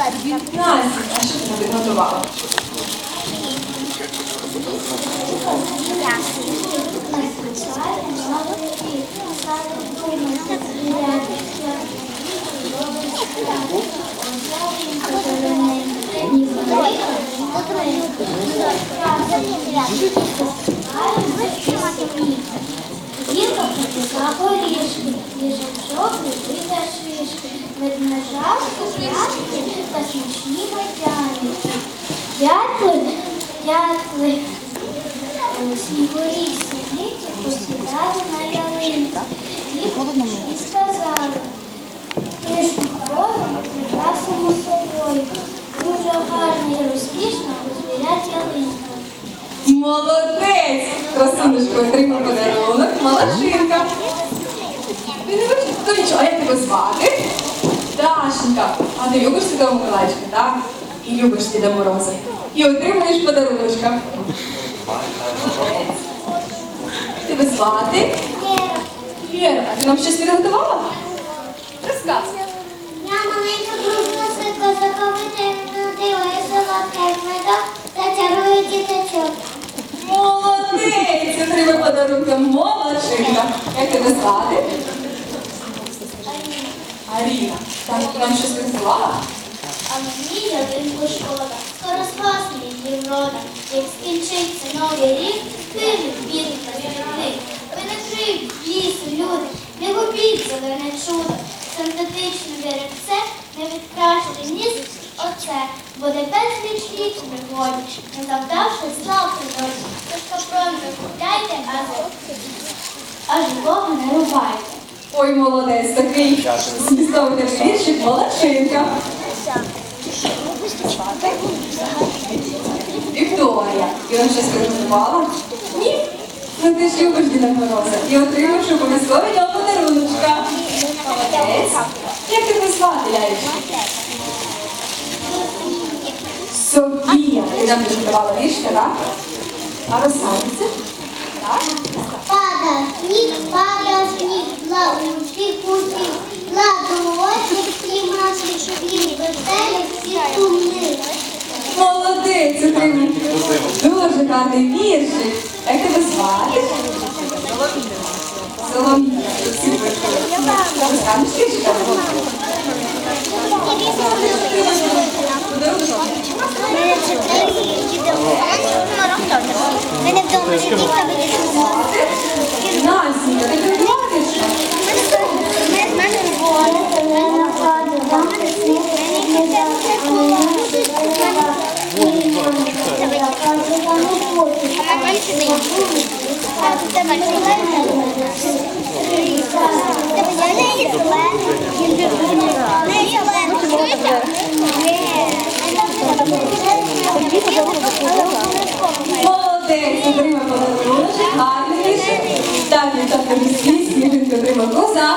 Настя, а що ти підготувала? Принесла горішки, їжачок шишки, ведмежа купляшки та смачні водяники. Дятли, дятли, снігурі сидіти, посідали на ялинці. І сказали, Кришку корову прикрасимо собою. Дуже гарно і розкішно розвірять ялинка. Молодець! Красунечко отримав подарунок, молодчинка. Ти не бачиш, то нічого, а як тебе звати? Дашенька, а ти любиш Святого Миколаївчика, так? І любиш Діда Мороза. І отримуєш подаруночка. Тебе звати? Віра, а ти нам щось підготувала? Розказуй. Я маленька грузна козаковити надила і солодке медок та чарує діточок. Молодець! Отримай подарунка, молодчинка. Як тебе звати? Аріна. Ти нам щось підготувала? А мені ялинку шкода, скоро спасне її врода. Як скінчиться новий рік, кинуть білий та світлий. Ви не живі, лісу, люди, не губіть зелене чудо. Синтетичне деревце не відкрашити ніс оце. Буде безліч літ у пригоді, не завдавши зла в природі. Тож капрон ви купляйте, а живого не рубайте. Ой, молодець, такий змістовний віршик, молодчинка. Вікторія, ти нам щось підготувала? Ні? Ну ти ж любиш Діда Мороза і отримаєш обов'язково нього подаруночка. Молодець. Як тебе звати, Лялечка? Софія. Ти нам підготувала віршка, так? А розсадниця? Так? Пада сніг, пада сніг, лаучий кутів, ладочок, слімачий шуклів, веселих всі сумних. Молодець, отримав дуже гарний віршик. Як тебе звати? Соломія. Мене вдома не дітка вирішила. Настя, Молодець, отримав подарунок, гарний. Так, дівчатка, міські, сніжинки отримав коза.